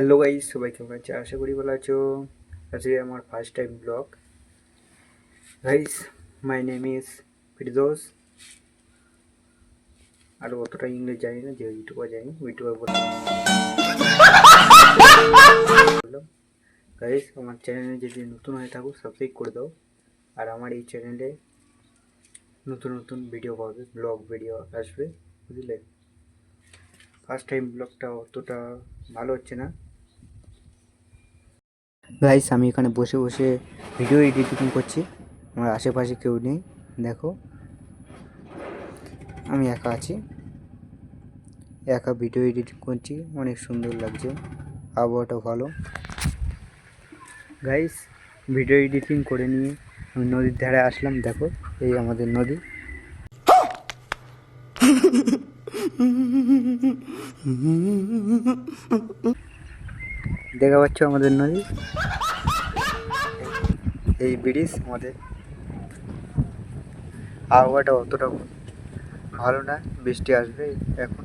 Hello guys সবাই কেমন আছে আশা করি ভালো আছো আজকে আমার first time blog guys my name is Firdous আর অতটা ইংলিশ জানি না যে ইউটিউবার জানি ইউটিউবার বললাম গাইস আমার চ্যানেলে যদি নতুন হয়ে থাকো সাবস্ক্রাইব করে দাও। আর আমার এই চ্যানেলে নতুন নতুন ভিডিও পাবে ব্লগ ভিডিও আসবে, বুঝলে? ফার্স্ট টাইম ব্লগটা অতটা ভালো হচ্ছে না। গাইস আমি এখানে বসে বসে ভিডিও এডিটিং করছি। আমার আশেপাশে কেউ নেই, দেখো। আমি একা আছি। একা ভিডিও এডিটিং করছি, অনেক সুন্দর লাগছে। আবহাওয়াটা ভালো। গাইস ভিডিও এডিটিং করে নিয়ে আমি নদীর ধারে আসলাম, দেখো, এই আমাদের নদী। দেখা পাচ্ছ আমাদের নদী। এই ব্রিজ আমাদের। আবহাওয়াটা অতটা ভালো না বৃষ্টি আসবে এখন।